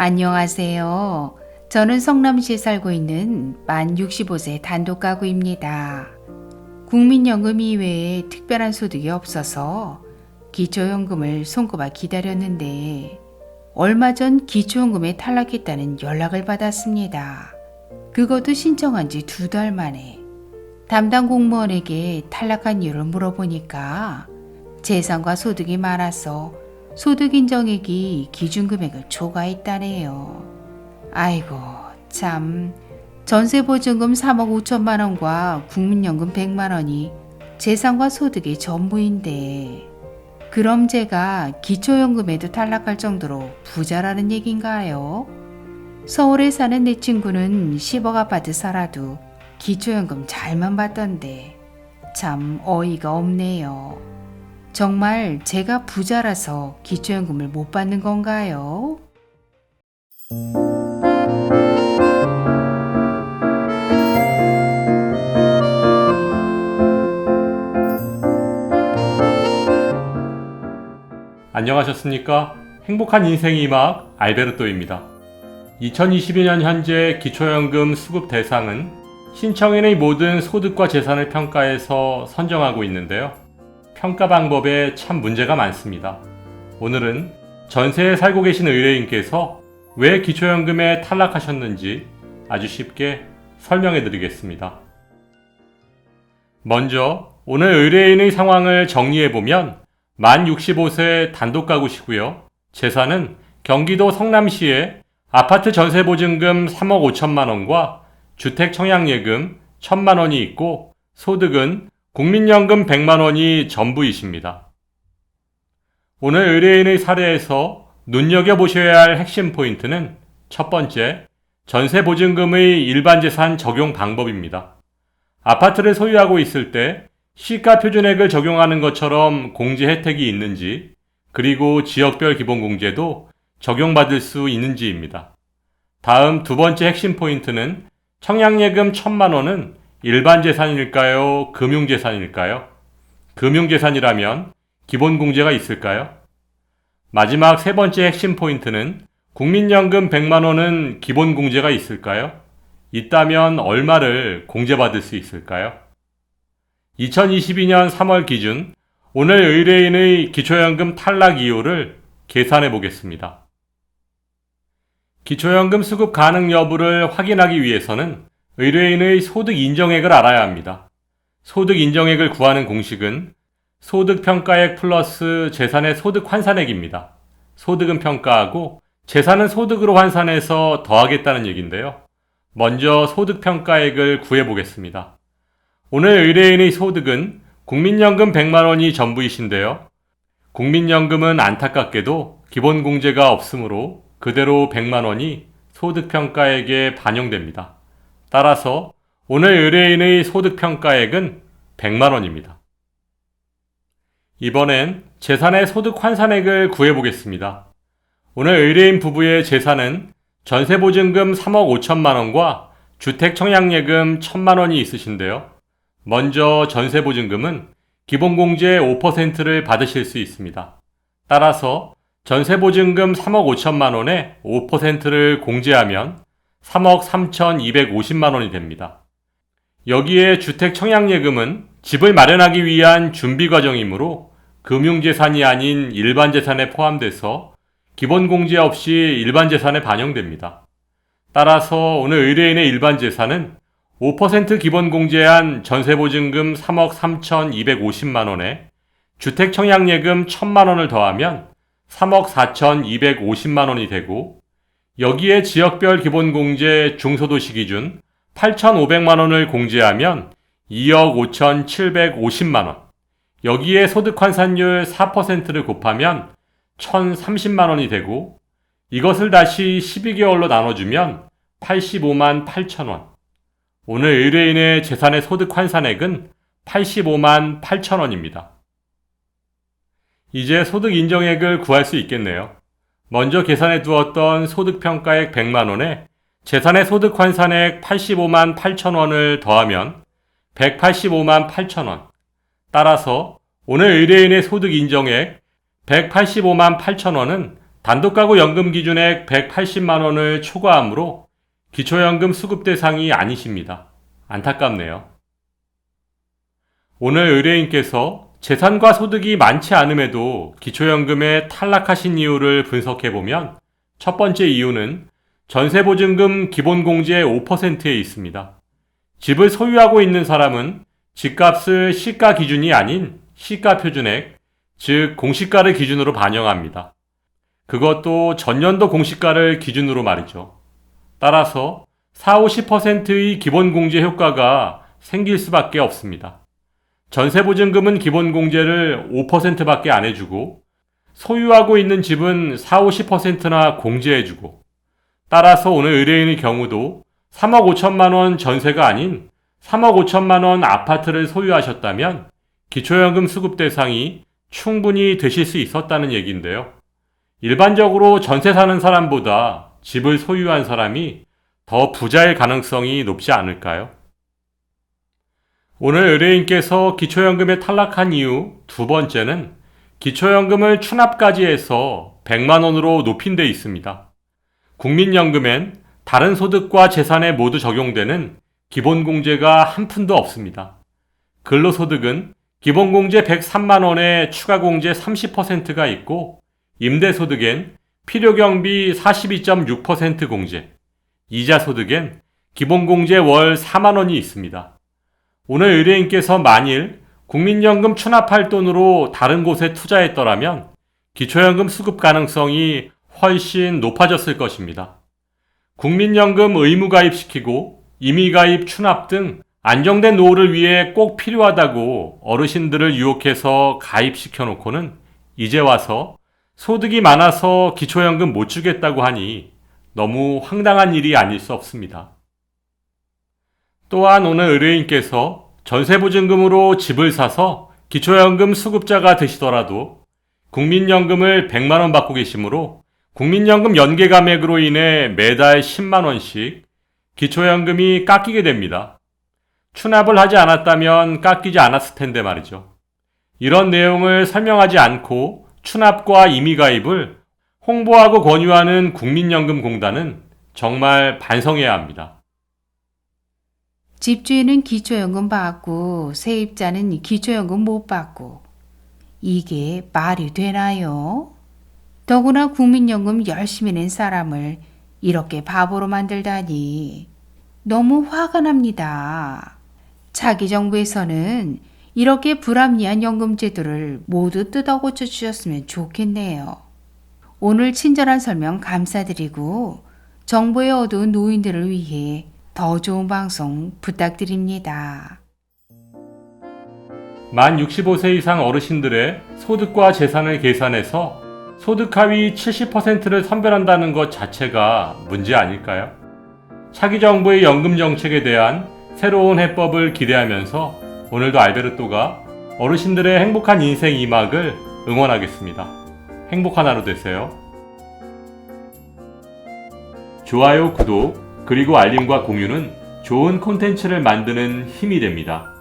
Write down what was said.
안녕하세요. 저는 성남시에 살고 있는 만 65세 단독 가구입니다. 국민연금 이외에 특별한 소득이 없어서 기초연금을 손꼽아 기다렸는데 얼마 전 기초연금에 탈락했다는 연락을 받았습니다. 그것도 신청한 지 두 달 만에 담당 공무원에게 탈락한 이유를 물어보니까 재산과 소득이 많아서 소득 인정액이 기준금액을 초과했다네요. 아이고, 참. 전세보증금 3억 5천만 원과 국민연금 100만 원이 재산과 소득의 전부인데, 그럼 제가 기초연금에도 탈락할 정도로 부자라는 얘긴가요? 서울에 사는 내 친구는 10억 아파트 살아도 기초연금 잘만 받던데, 참 어이가 없네요. 정말 제가 부자라서 기초연금을 못 받는 건가요? 안녕하셨습니까? 행복한 인생의 이막 알베르토입니다. 2022년 현재 기초연금 수급 대상은 신청인의 모든 소득과 재산을 평가해서 선정하고 있는데요. 평가 방법에 참 문제가 많습니다. 오늘은 전세에 살고 계신 의뢰인께서 왜 기초연금에 탈락하셨는지 아주 쉽게 설명해 드리겠습니다. 먼저 오늘 의뢰인의 상황을 정리해 보면 만 65세 단독 가구시고요. 재산은 경기도 성남시에 아파트 전세 보증금 3억 5천만 원과 주택 청약예금 1천만 원이 있고 소득은 국민연금 100만 원이 전부이십니다. 오늘 의뢰인의 사례에서 눈여겨보셔야 할 핵심 포인트는 첫 번째, 전세 보증금의 일반 재산 적용 방법입니다. 아파트를 소유하고 있을 때 시가 표준액을 적용하는 것처럼 공제 혜택이 있는지, 그리고 지역별 기본공제도 적용받을 수 있는지입니다. 다음 두 번째 핵심 포인트는 청약예금 1천만 원은 일반 재산일까요? 금융재산일까요? 금융재산이라면 기본공제가 있을까요? 마지막 세 번째 핵심 포인트는 국민연금 100만 원은 기본공제가 있을까요? 있다면 얼마를 공제받을 수 있을까요? 2022년 3월 기준 오늘 의뢰인의 기초연금 탈락 이유를 계산해 보겠습니다. 기초연금 수급 가능 여부를 확인하기 위해서는 의뢰인의 소득 인정액을 알아야 합니다. 소득 인정액을 구하는 공식은 소득 평가액 플러스 재산의 소득 환산액입니다. 소득은 평가하고 재산은 소득으로 환산해서 더하겠다는 얘기인데요. 먼저 소득 평가액을 구해 보겠습니다. 오늘 의뢰인의 소득은 국민연금 100만 원이 전부이신데요. 국민연금은 안타깝게도 기본공제가 없으므로 그대로 100만 원이 소득평가액에 반영됩니다. 따라서 오늘 의뢰인의 소득평가액은 100만 원입니다. 이번엔 재산의 소득 환산액을 구해보겠습니다. 오늘 의뢰인 부부의 재산은 전세보증금 3억 5천만 원과 주택청약예금 1천만 원이 있으신데요. 먼저 전세보증금은 기본공제 5%를 받으실 수 있습니다. 따라서 전세보증금 3억 5천만 원에 5%를 공제하면 3억 3,250만 원이 됩니다. 여기에 주택 청약예금은 집을 마련하기 위한 준비 과정이므로 금융재산이 아닌 일반 재산에 포함돼서 기본 공제 없이 일반 재산에 반영됩니다. 따라서 오늘 의뢰인의 일반 재산은 5% 기본 공제한 전세보증금 3억 3,250만 원에 주택 청약예금 1천만 원을 더하면 3억 4,250만 원이 되고 여기에 지역별 기본공제 중소도시 기준 8,500만 원을 공제하면 2억 5,750만 원. 여기에 소득 환산율 4%를 곱하면 1,030만 원이 되고 이것을 다시 12개월로 나눠주면 85만 8천 원. 오늘 의뢰인의 재산의 소득 환산액은 85만 8천 원입니다. 이제 소득 인정액을 구할 수 있겠네요. 먼저 계산해 두었던 소득평가액 100만 원에 재산의 소득 환산액 85만 8천 원을 더하면 185만 8천 원. 따라서 오늘 의뢰인의 소득 인정액 185만 8천 원은 단독가구 연금 기준액 180만 원을 초과하므로 기초연금 수급 대상이 아니십니다. 안타깝네요. 오늘 의뢰인께서 재산과 소득이 많지 않음에도 기초연금에 탈락하신 이유를 분석해 보면 첫 번째 이유는 전세보증금 기본공제 5%에 있습니다. 집을 소유하고 있는 사람은 집값을 시가 기준이 아닌 시가 표준액, 즉 공시가를 기준으로 반영합니다. 그것도 전년도 공시가를 기준으로 말이죠. 따라서 4, 50%의 기본공제 효과가 생길 수밖에 없습니다. 전세보증금은 기본공제를 5%밖에 안 해주고 소유하고 있는 집은 4, 50%나 공제해주고 따라서 오늘 의뢰인의 경우도 3억 5천만 원 전세가 아닌 3억 5천만 원 아파트를 소유하셨다면 기초연금 수급 대상이 충분히 되실 수 있었다는 얘기인데요. 일반적으로 전세 사는 사람보다 집을 소유한 사람이 더 부자일 가능성이 높지 않을까요? 오늘 의뢰인께서 기초연금에 탈락한 이유 두 번째는 기초연금을 추납까지 해서 100만 원으로 높인 데 있습니다. 국민연금엔 다른 소득과 재산에 모두 적용되는 기본공제가 한 푼도 없습니다. 근로소득은 기본공제 103만 원에 추가공제 30%가 있고 임대소득엔 필요경비 42.6% 공제, 이자소득엔 기본공제 월 4만 원이 있습니다. 오늘 의뢰인께서 만일 국민연금 추납할 돈으로 다른 곳에 투자했더라면 기초연금 수급 가능성이 훨씬 높아졌을 것입니다. 국민연금 의무가입시키고 임의가입 추납 등 안정된 노후를 위해 꼭 필요하다고 어르신들을 유혹해서 가입시켜 놓고는 이제 와서 소득이 많아서 기초연금 못 주겠다고 하니 너무 황당한 일이 아닐 수 없습니다. 또한 오늘 의뢰인께서 전세보증금으로 집을 사서 기초연금 수급자가 되시더라도 국민연금을 100만원 받고 계시므로 국민연금 연계 감액으로 인해 매달 10만원씩 기초연금이 깎이게 됩니다. 추납을 하지 않았다면 깎이지 않았을 텐데 말이죠. 이런 내용을 설명하지 않고 추납과 임의가입을 홍보하고 권유하는 국민연금공단은 정말 반성해야 합니다. 집주인은 기초연금 받고 세입자는 기초연금 못 받고 이게 말이 되나요? 더구나 국민연금 열심히 낸 사람을 이렇게 바보로 만들다니 너무 화가 납니다. 차기 정부에서는 이렇게 불합리한 연금 제도를 모두 뜯어 고쳐 주셨으면 좋겠네요. 오늘 친절한 설명 감사드리고 정보의 어두운 노인들을 위해 더 좋은 방송 부탁드립니다. 만 65세 이상 어르신들의 소득과 재산을 계산해서 소득 하위 70%를 선별한다는 것 자체가 문제 아닐까요? 차기 정부의 연금 정책에 대한 새로운 해법을 기대하면서 오늘도 알베르토가 어르신들의 행복한 인생 2막을 응원하겠습니다. 행복한 하루 되세요. 좋아요, 구독, 그리고 알림과 공유는 좋은 콘텐츠를 만드는 힘이 됩니다.